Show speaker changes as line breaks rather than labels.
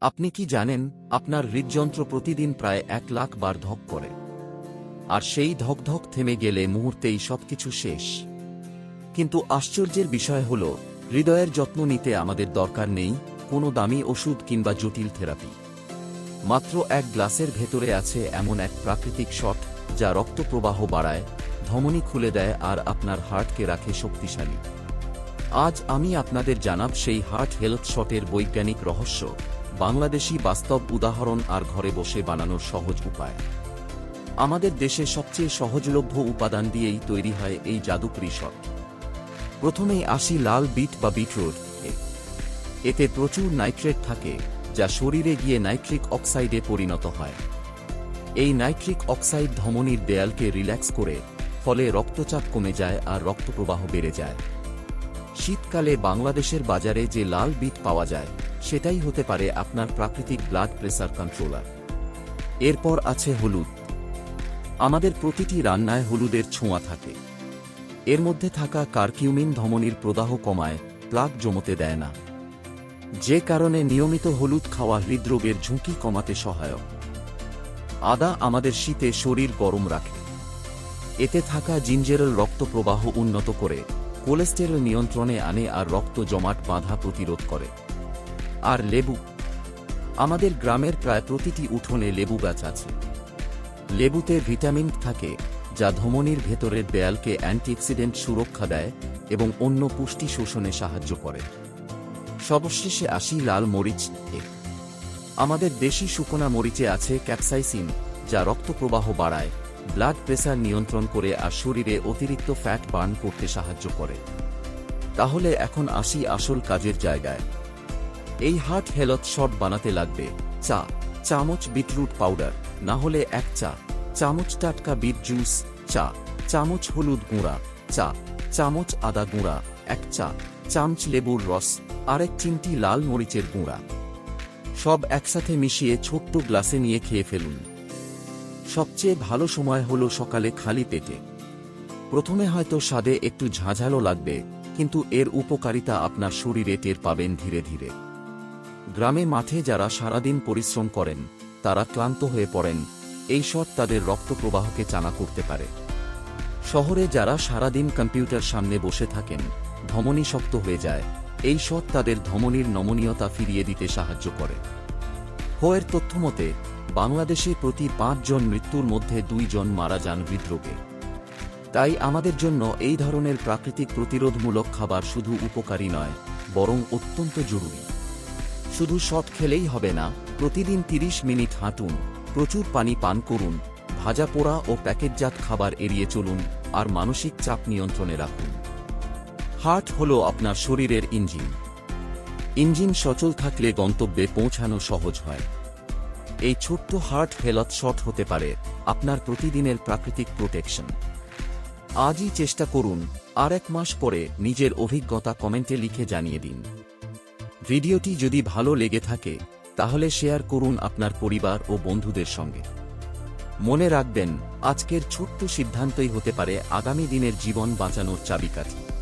আপনি কি জানেন, আপনার হৃদযন্ত্র প্রতিদিন প্রায় এক লাখ বার ধক করে। আর সেই ধকধক থেমে গেলে মুহূর্তেই সবকিছু শেষ। কিন্তু আশ্চর্যের বিষয় হল, হৃদয়ের যত্ন নিতে আমাদের দরকার নেই কোনো দামি ওষুধ কিংবা জটিল থেরাপি। মাত্র এক গ্লাসের ভেতরে আছে এমন এক প্রাকৃতিক শট, যা রক্ত প্রবাহ বাড়ায়, ধমনী খুলে দেয় আর আপনার হার্টকে রাখে শক্তিশালী। আজ আমি আপনাদের জানাব সেই হার্ট হেলথ শটের বৈজ্ঞানিক রহস্য। বাংলাদেশি বাস্তব উদাহরণ আর ঘরে বসে বানানোর সহজ উপায়। আমাদের দেশে সবচেয়ে সহজলভ্য উপাদান দিয়েই তৈরি হয় এই জাদুকরি শট প্রথমেই আসি লাল বিট বা বিটরুট এতে প্রচুর নাইট্রেট থাকে, যা শরীরে গিয়ে নাইট্রিক অক্সাইডে পরিণত হয়। এই নাইট্রিক অক্সাইড ধমনীর দেয়ালকে রিল্যাক্স করে, ফলে রক্তচাপ কমে যায় আর রক্তপ্রবাহ বেড়ে যায়। শীতকালে বাংলাদেশের বাজারে যে লাল বিট পাওয়া যায়, সেটাই হতে পারে আপনার প্রাকৃতিক ব্লাড প্রেসার কন্ট্রোলার। এরপর আছে হলুদ। আমাদের প্রতিটি রান্নায় হলুদের ছোঁয়া থাকে। এর মধ্যে থাকা কারকিউমিন ধমনীর প্রদাহ কমায়, প্লাগ জমতে দেয় না। যে কারণে নিয়মিত হলুদ খাওয়া হৃদরোগের ঝুঁকি কমাতে সহায়ক। আদা আমাদের শীতে শরীর গরম রাখে। এতে থাকা জিঞ্জেরল রক্ত প্রবাহ উন্নত করে। কোলেস্টেরল নিয়ন্ত্রণে আনে আর রক্ত জমাট বাঁধা প্রতিরোধ করে। আর লেবু। আমাদের গ্রামের প্রায় প্রতিটি উঠোনে লেবু গাছ আছে। লেবুতে ভিটামিন থাকে, যা ধমনীর ভেতরের দেয়ালকে অ্যান্টিঅক্সিডেন্ট সুরক্ষা দেয় এবং অন্য পুষ্টি শোষণে সাহায্য করে। সবশেষে আসি লাল মরিচ এ। আমাদের দেশি শুকনা মরিচে আছে ক্যাপসাইসিন, যা রক্তপ্রবাহ বাড়ায়। ব্লাড প্রেসার নিয়ন্ত্রণ করে আর শরীরে অতিরিক্ত ফ্যাট বার্ন করতে সাহায্য করে। তাহলে এখন আসি আসল কাজের জায়গায়। এই হার্ট হেলথ শট বানাতে লাগবে। চা, চামচ বিটরুট পাউডার, না হলে এক চা। চামচ টাটকা বিট জুস, চা। চামচ হলুদ গুঁড়া, চা। চামচ আদা গুঁড়া, এক চা। চামচ লেবুর রস, আরেক চিমটি লাল মরিচের গুঁড়া। সব একসাথে মিশিয়ে ছোট্ট গ্লাসে নিয়ে খেয়ে ফেলুন। সবচেয়ে ভালো সময় হলো সকালে খালি পেটে। প্রথমে হয়তো স্বাদে একটু ঝাঁঝালো লাগবে, কিন্তু এর উপকারিতা আপনার শরীরে টের পাবেন ধীরে ধীরে। গ্রামে মাঠে যারা সারাদিন পরিশ্রম করেন, তারা ক্লান্ত হয়ে পড়েন, এই শট তাদের রক্ত প্রবাহকে চানা করতে পারে। শহরে যারা সারাদিন কম্পিউটার সামনে বসে থাকেন, ধমনী শক্ত হয়ে যায়, এই শট তাদের ধমনীর নমনীয়তা ফিরিয়ে দিতে সাহায্য করে। হোয়ের তথ্যমতে বাংলাদেশে প্রতি পাঁচজন মৃত্যুর মধ্যে দুইজন মারা যান হৃদরোগে। তাই আমাদের জন্য এই ধরনের প্রাকৃতিক প্রতিরোধমূলক খাবার শুধু উপকারী নয়, বরং অত্যন্ত জরুরি। শুধু শট খেলেই হবে না, প্রতিদিন ৩০ মিনিট হাঁটুন, প্রচুর পানি পান করুন, ভাজা পোড়া ও প্যাকেটজাত খাবার এড়িয়ে চলুন, আর মানসিক চাপ নিয়ন্ত্রণে রাখুন। হার্ট হল আপনার শরীরের ইঞ্জিন। ইঞ্জিন সচল থাকলে গন্তব্যে পৌঁছানো সহজ হয়। এই ছোট্ট হার্ট হেলথ শট হতে পারে আপনার প্রতিদিনের প্রাকৃতিক প্রোটেকশন। আজই চেষ্টা করুন আর এক মাস পরে নিজের অভিজ্ঞতা কমেন্টে লিখে জানিয়ে দিন। ভিডিওটি যদি ভালো লেগে থাকে, তাহলে শেয়ার করুন আপনার পরিবার ও বন্ধুদের সঙ্গে। মনে রাখবেন, আজকের ছোট্ট সিদ্ধান্তই হতে পারে আগামী দিনের জীবন বাঁচানোর চাবিকাঠি।